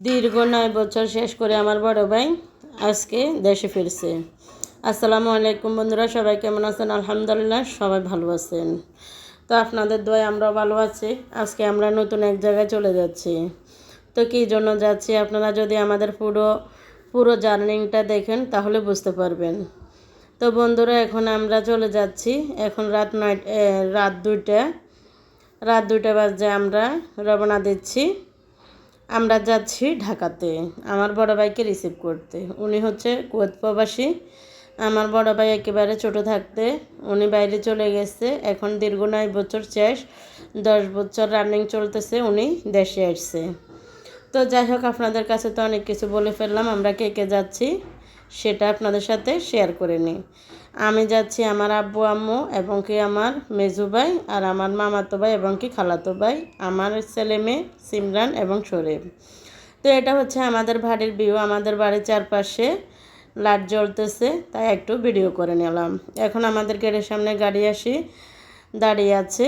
দীর্ঘ নয় বছর শেষ করে আমার বড় ভাই আজকে দেশে ফিরছে। আসসালামু আলাইকুম বন্ধুরা, সবাই কেমন আছেন? আলহামদুলিল্লাহ, সবাই ভালো আছেন। তো আপনাদের দোয়ায় আমরাও ভালো আছি। আজকে আমরা নতুন এক জায়গায় চলে যাচ্ছি। তো কী জন্য যাচ্ছি? আপনারা যদি আমাদের পুরো পুরো জার্নিংটা দেখেন, তাহলে বুঝতে পারবেন। তো বন্ধুরা, এখন আমরা চলে যাচ্ছি। এখন রাত নয় রাত দুইটা রাত দুইটা বাজে আমরা রওনা দিচ্ছি। আমরা যাচ্ছি ঢাকাতে। আমার বড় ভাইকে রিসিভ করতে। উনি হচ্ছে কুয়েত প্রবাসী। আমার বড় ভাই একেবারে ছোট থাকতে। উনি বাইরে চলে গেছে। এখন দীর্ঘ নয় বছর শেষ। দশ বছর রানিং চলতেছে। উনি দেশে আসছে। তো যাই হোক, আপনাদের কাছে তো অনেক কিছু বলে ফেললাম। আমরা কে কে যাচ্ছি সেটা আপনাদের সাথে শেয়ার করে নিই। আমি যাচ্ছি আমার আব্বু, আম্মু এবং কি আমার মেজু ভাই আর আমার মামাতো ভাই এবং কি খালাতো ভাই, আমার ছেলে মেয়ে সিমরান এবং শরীফ। তো এটা হচ্ছে আমাদের বাড়ির ভিউ আমাদের বাড়ির চারপাশে লাইট জ্বলতেছে, তাই একটু ভিডিও করে নিলাম। এখন আমাদের গেটের সামনে গাড়ি আসি, দাঁড়িয়ে আছে।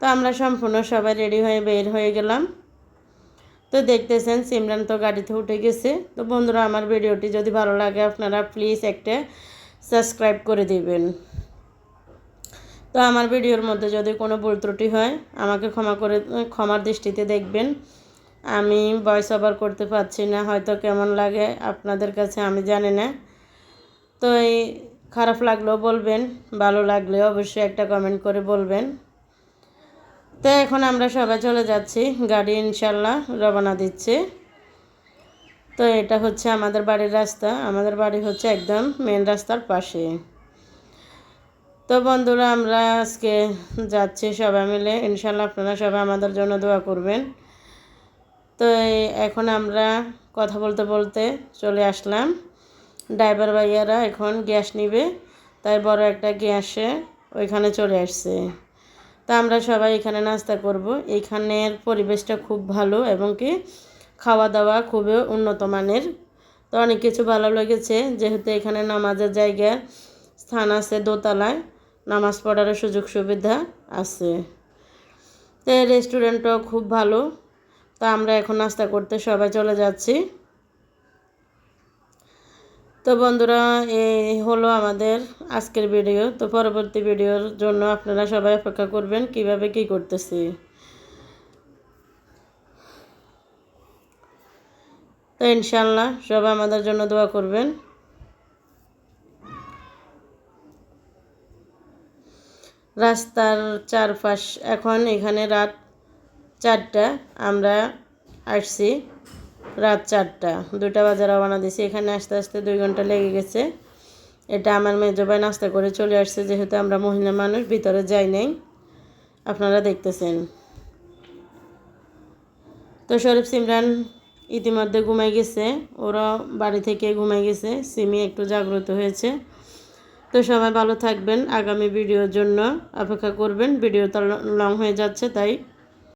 তো আমরা সম্পূর্ণ সবাই রেডি হয়ে বের হয়ে গেলাম। তো দেখতেছেন সিমরান তো গাড়িতে উঠে গেছে। তো বন্ধুরা, আমার ভিডিওটি যদি ভালো লাগে আপনারা প্লিজ একটা সাবস্ক্রাইব করে দিবেন। তো আমার ভিডিওর মধ্যে যদি কোনো ভুল ত্রুটি হয়, আমাকে ক্ষমা করে, ক্ষমার দৃষ্টিতে দেখবেন। আমি ভয়েস ওভার করতে পারছি না, হয়তো কেমন লাগে আপনাদের কাছে আমি জানি না। তো এই খারাপ লাগলেও বলবেন, ভালো লাগলেও অবশ্যই একটা কমেন্ট করে বলবেন। তো এখন আমরা সবাই চলে যাচ্ছি, গাড়ি ইনশাল্লাহ রওনা দিচ্ছে। তো এটা হচ্ছে আমাদের বাড়ির রাস্তা। আমাদের বাড়ি হচ্ছে একদম মেন রাস্তার পাশে। তো বন্ধুরা, আমরা আজকে যাচ্ছি সবাই মিলে। ইনশাল্লাহ আপনারা সবাই আমাদের জন্য দোয়া করবেন। তো এখন আমরা কথা বলতে বলতে চলে আসলাম। ড্রাইভার ভাইয়ারা এখন গ্যাস নিবে, তাই বড় একটা গ্যাসে ওইখানে চলে আসছে। তা আমরা সবাই এখানে নাস্তা করব। এখানের পরিবেশটা খুব ভালো এবং কি খাওয়া দাওয়া খুবই উন্নত মানের। তো অনেক কিছু ভালো লেগেছে। যেহেতু এখানে নামাজের জায়গা, স্থান আছে দোতলায়, নামাজ পড়ারও সুযোগ সুবিধা আছে। তো এই রেস্টুরেন্টটাও খুব ভালো। তো আমরা এখন নাস্তা করতে সবাই চলে যাচ্ছি। তো বন্ধুরা, এই হলো আমাদের আজকের ভিডিও তো পরবর্তী ভিডিওর জন্য আপনারা সবাই অপেক্ষা করবেন কীভাবে কি করতেছি। তো ইনশাল্লাহ সবাই আমাদের জন্য দোয়া করবেন। রাস্তার চারপাশ এখন এখানে রাত চারটা, আমরা আসছি রাত চারটা। দুটা বাজে রওনা দিছি, এখানে আসতে আসতে দুই ঘণ্টা লেগে গেছে। এটা আমার মেজো ভাই নাস্তা করে চলে আসছে, যেহেতু আমরা মহিলা মানুষ, ভিতরে যাই নাই। আপনারা দেখতেছেন। তো শরীফ সিমরান ইতিমধ্যে ঘুমাই গেছে। ওরা বাড়ি থেকে ঘুমাই গেছে। সিমি একটু জাগ্রত হয়েছে। তো সবাই ভালো থাকবেন। আগামী ভিডিওর জন্য অপেক্ষা করবেন। ভিডিও তো লং হয়ে যাচ্ছে, তাই